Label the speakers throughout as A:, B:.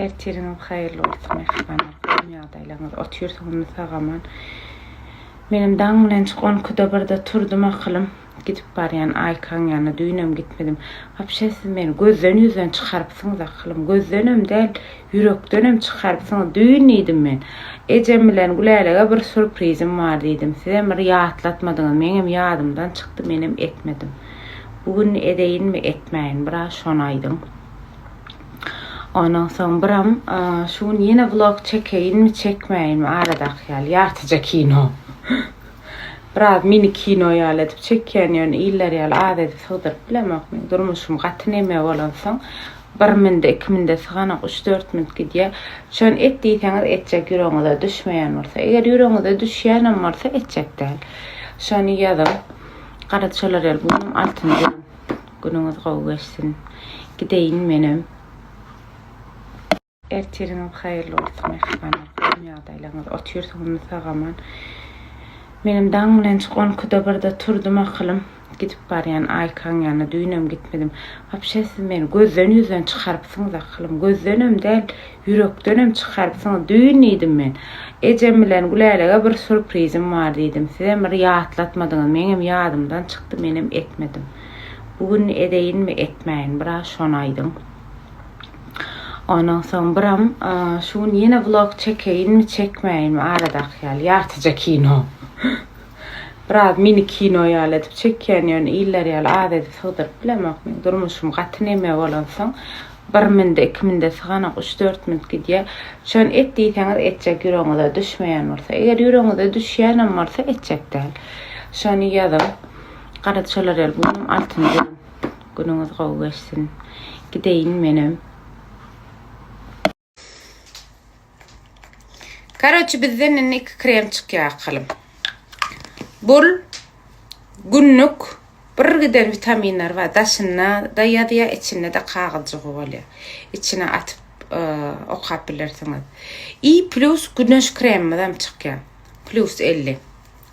A: Mehmanlar. Goýum ýagdaýlaryňyz otyrsyňyz sagaman. Menim daň bilen çykan kuda birde turdum akylym. Gidip barýan Aykan ýanyna düýnem gitmedim. Hapşe siz meni gözden ýüzden çykarpsyňyz akylym. Gözdenem däl, ýürekdenem çykarpsyňyz düýnýdim men. Ejem bilen Gülälega bir sürprizim bar diýdim. Size bir ýatlatmadyňyz. Meňem ýadymdan çykdy, menem etmedim. Bugün edeýinmi etmäýin, biraz şonaýdym. Ondan soň biram aa, şuň ýene vlog çekeýinmi çekmeýinmi arada hyýal ýartyja kino. Biraz mini kino ýaly edip çekýän ýöne iller ýaly adet sygdyryp bilemek men durmuşum gatyneme bolan soň bir minde, iki minde sygana 3-4 minut gidýär. Şon et diýseňiz etjek ýüregiňize düşmeýän bolsa, eger ýüregiňize düşýän bolsa etjek däl. Şonu ýazam. Garaçalar el bunun altynda. Günüňiz gowy geçsin. Gideýin menem. Ertiriňiz haýyrly bolsun mehmanlar. Goýum ýagdaýlaryňyz otyrsyňyz sagaman. Menim daň bilen çykan kuda birde turdum akylym. Gidip barýan Aykan ýanyna düýnem gitmedim. Hapşe siz meni gözden ýüzden çykarpsyňyz akylym. Gözdenem däl, ýürekdenem çykarpsyňyz düýnýdim men. Ejem bilen Gülälega bir sürprizim bar diýdim. Size bir ýatlatmadyňyz. Meňem ýadymdan çykdy, menem etmedim. Bugün edeýinmi etmäýin, biraz şonaýdym. Ondan soň biram aa, şuň ýene vlog çekeýinmi çekmeýinmi arada hyýal ýartyja kino. Biraz mini kino ýaly edip çekýän ýöne iller ýaly adet sygdyryp bilemek men durmuşum gatyneme bolan soň bir minde, iki minde sygana 3-4 minut gidýär. Şon et diýseňiz etjek ýüregiňize düşmeýän bolsa, eger ýüregiňize düşýän bolsa etjek däl. Şonu ýazam. Garaçalar el bunun altynda. Günüňiz gowy geçsin. Gideýin. Karoçy bizden iki krem çykýar akylym. Bul günlük bir gider vitaminler var. Daşına da ýa-da içine de kagyljygy bolýar. İçine atyp eee, okap bilersiňiz. I plus güneş kremimden çykýar. Plus 50.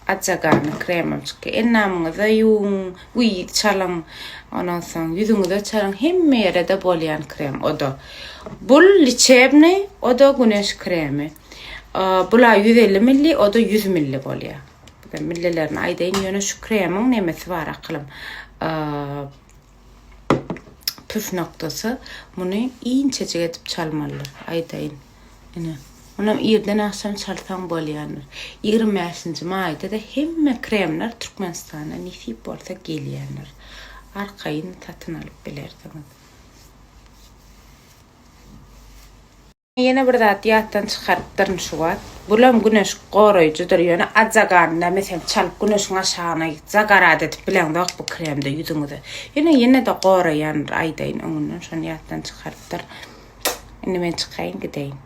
A: Atjagany kremim çykýar. Ennamyňyza ýuň, uý çalyň. Ondan soň ýüzüňize çalyň. Hemme ýerde bolýan krem o da. Bul liçebni, o da güneş kremi. Eee, Bula 150 milli, o da 100 milli bolýar. Ben millilerini aydaýyn ýöne şu kremin nemesi var akylym. Eee, püf noktası. Bunu iýinçe edip çalmalylar aydaýyn. Ine. Onam ýerden akşam çalsaň bolýandyr. 25-nji maýda da hemme kremler Türkmenistana nisip bolsa gelýändir. Arkaýyny tatyn alyp bilersiňiz. Yine bir zat ýatdan çykaryp şu wat. Bulam güneş goraýjydyr ýöne ajagarynda mesel çalyp güneşiň aşagyna zagarat edip bilen de bu kremde ýüzüňize. Ýene ýene de goraýan aýdaýyn öňünden şonu ýatdan çykarypdyr. Indi men çykaýyn gideýin.